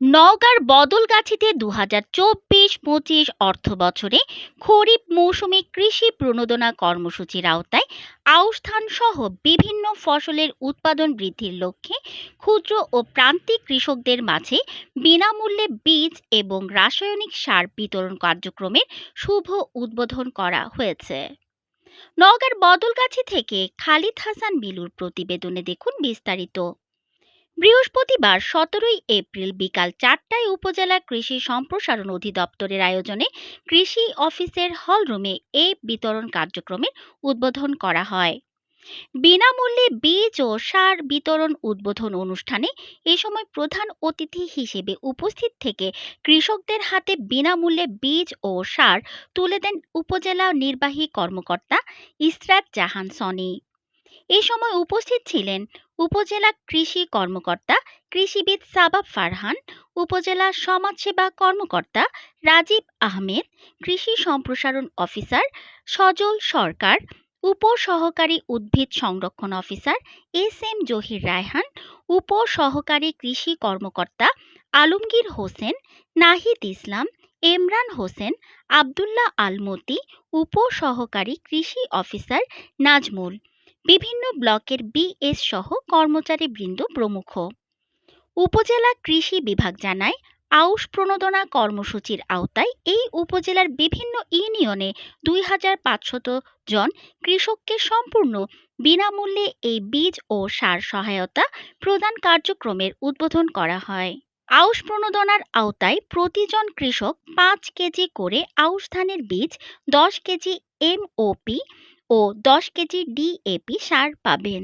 নওগাঁর বদলগাছিতে দু হাজার চব্বিশ পঁচিশ অর্থ বছরে খরিফ মৌসুমে কৃষি প্রণোদনা কর্মসূচির আওতায় আউশ ধান সহ বিভিন্ন ফসলের উৎপাদন বৃদ্ধির লক্ষ্যে ক্ষুদ্র ও প্রান্তিক কৃষকদের মাঝে বিনামূল্যে বীজ এবং রাসায়নিক সার বিতরণ কার্যক্রমের শুভ উদ্বোধন করা হয়েছে। নওগাঁর বদলগাছি থেকে খালিদ হাসান বিলুর প্রতিবেদনে দেখুন বিস্তারিত। বৃহস্পতিবার সতেরোই এপ্রিল বিকাল চারটায় উপজেলা কৃষি সম্প্রসারণ অধিদপ্তরের আয়োজনে কৃষি অফিসের হলরুমে এ বিতরণ কার্যক্রমের উদ্বোধন করা হয়। বিনামূল্যে বীজ ও সার বিতরণ উদ্বোধন অনুষ্ঠানে এ সময় প্রধান অতিথি হিসেবে উপস্থিত থেকে কৃষকদের হাতে বিনামূল্যে বীজ ও সার তুলে দেন উপজেলা নির্বাহী কর্মকর্তা ইসরাত জাহান সনি। এ সময় উপস্থিত ছিলেন উপজেলা কৃষি কর্মকর্তা কৃষিবিদ সাবাব ফারহান, উপজেলা সমাজসেবা কর্মকর্তা রাজীব আহমেদ, কৃষি সম্প্রসারণ অফিসার সজল সরকার, উপসহকারী উদ্ভিদ সংরক্ষণ officer S M Zahir Raihan, উপসহকারী কৃষি কর্মকর্তা আলমগীর হোসেন, নাহিদ ইসলাম এমরান হোসেন, আবদুল্লাহ আলমতি, উপসহকারী কৃষি অফিসার নাজমুল। বিভিন্ন ব্লকের বিএস সহ কর্মচারীবৃন্দ প্রমুখ। উপজেলা কৃষি বিভাগ জানায়, আউশ প্রণোদনা কর্মসূচির আওতায় এই উপজেলার বিভিন্ন ইউনিয়নে দুই হাজার জন কৃষককে সম্পূর্ণ বিনামূল্যে এই বীজ ও সার সহায়তা প্রদান কার্যক্রমের উদ্বোধন করা হয়। আউশ প্রণোদনার আওতায় প্রতিজন কৃষক পাঁচ কেজি করে আউশ ধানের বীজ, দশ কেজি এমওপি ও দশ কেজি ডিএপি সার পাবেন।